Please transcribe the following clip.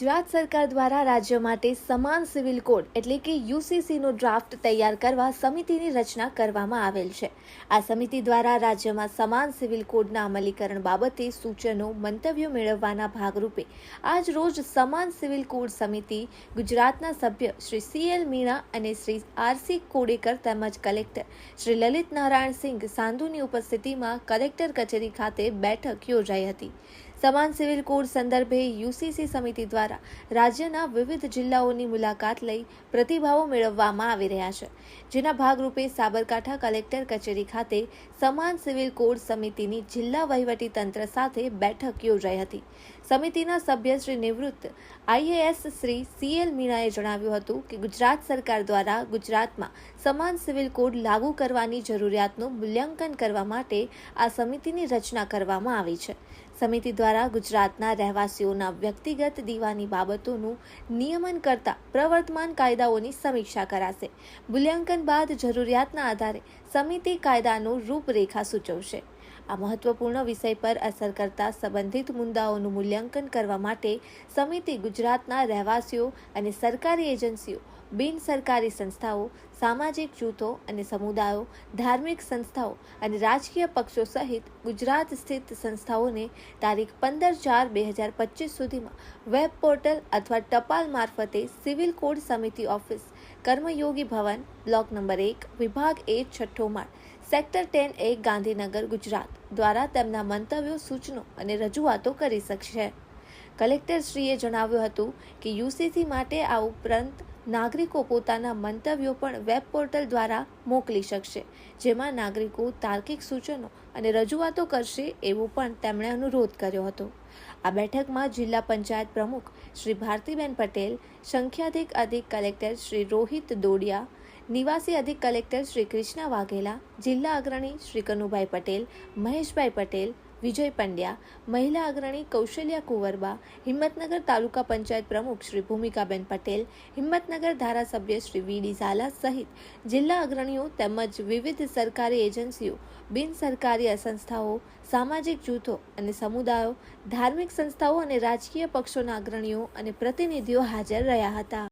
ગુજરાત સરકાર દ્વારા રાજ્ય માટે સમાન સિવિલ કોડ એટલે કે યુસીસીનો ડ્રાફ્ટ તૈયાર કરવા સમિતિની રચના કરવામાં આવેલ છે. આ સમિતિ દ્વારા રાજ્યમાં સમાન સિવિલ કોડના અમલીકરણ બાબતે સૂચનો, મંતવ્યો મેળવવાના ભાગરૂપે આજ રોજ સમાન સિવિલ કોડ સમિતિ, ગુજરાતના સભ્ય શ્રી સી એલ મીણા અને શ્રી આરસી કોડેકર તેમજ કલેક્ટર શ્રી લલિત નારાયણ સિંઘ સાંધુની ઉપસ્થિતિમાં કલેક્ટર કચેરી ખાતે બેઠક યોજાઈ હતી. સમાન સિવિલ કોડ સંદર્ભે યુસીસી સમિતિ દ્વારા રાજ્યના વિવિધ જિલ્લાઓની મુલાકાત લઈ પ્રતિભાવો મેળવવામાં આવી રહ્યા છે. જેના ભાગરૂપે સાબરકાંઠા કલેક્ટર કચેરી ખાતે સમાન સિવિલ કોડ સમિતિની જિલ્લા વહીવટી તંત્ર સાથે બેઠક યોજાઈ હતી. સમિતિના સભ્ય શ્રી નિવૃત્ત આઈએએસ શ્રી સીએલ મીણાએ જણાવ્યું હતું કે ગુજરાત સરકાર દ્વારા ગુજરાતમાં સમાન સિવિલ કોડ લાગુ કરવાની જરૂરિયાતનું મૂલ્યાંકન કરવા માટે આ સમિતિની રચના કરવામાં આવી છે. સમિતિ દ્વારા ગુજરાતના રહેવાસીઓના વ્યક્તિગત દીવાની બાબતોનું નિયમન કરતા પ્રવર્તમાન કાયદાઓની સમીક્ષા કરાશે. મૂલ્યાંકન બાદ જરૂરિયાતના આધારે સમિતિ કાયદાનું રૂપરેખા સૂચવશે. આ મહત્વપૂર્ણ વિષય પર અસર કરતા સંબંધિત મુદ્દાઓનું મૂલ્યાંકન કરવા માટે સમિતિ ગુજરાતના રહેવાસીઓ અને સરકારી એજન્સીઓ બિન સરકારી સંસ્થાઓ, સામાજિક જૂથો અને સમુદાયો, ધાર્મિક સંસ્થાઓ અને રાજકીય પક્ષો સહિત ગુજરાત સ્થિત સંસ્થાઓને તારીખ પંદર ચાર બે હજાર પચીસ સુધીમાં વેબ પોર્ટલ અથવા ટપાલ મારફતે સિવિલ કોડ સમિતિ office, Karmayogi Bhavan, block number એક, વિભાગ એ, છઠ્ઠો માળ, sector ten A, Gandhinagar, Gujarat દ્વારા તેમના મંતવ્યો, સૂચનો અને રજૂઆતો કરી શકશે. કલેક્ટરશ્રીએ જણાવ્યું હતું કે યુસીસી માટે આ ઉપરાંત નાગરિકો પોતાના મંતવ્યો પણ વેબ પોર્ટલ દ્વારા મોકલી શકશે, જેમાં નાગરિકો તાર્કિક સૂચનો અને રજૂઆતો કરશે એવો પણ તેમણે અનુરોધ કર્યો હતો. આ બેઠકમાં જિલ્લા પંચાયત પ્રમુખ શ્રી ભારતીબેન પટેલ, સંખ્યાધિક અધિક કલેક્ટર શ્રી રોહિત દોડિયા, નિવાસી અધિક કલેક્ટર શ્રી કૃષ્ણા વાઘેલા, જિલ્લા અગ્રણી શ્રી કનુભાઈ પટેલ, મહેશભાઈ પટેલ વિજય પંડ્યા, મહિલા અગ્રણી કૌશલ્યા કુંવરબા, હિંમતનગર તાલુકા પંચાયત પ્રમુખ શ્રી ભૂમિકાબેન પટેલ, હિંમતનગર ધારાસભ્ય શ્રી વી ડી ઝાલા સહિત જિલ્લા અગ્રણીઓ તેમજ વિવિધ સરકારી એજન્સીઓ, બિન સરકારી સંસ્થાઓ, સામાજિક જૂથો અને સમુદાયો, ધાર્મિક સંસ્થાઓ અને રાજકીય પક્ષોના અગ્રણીઓ અને પ્રતિનિધિઓ હાજર રહ્યા હતા.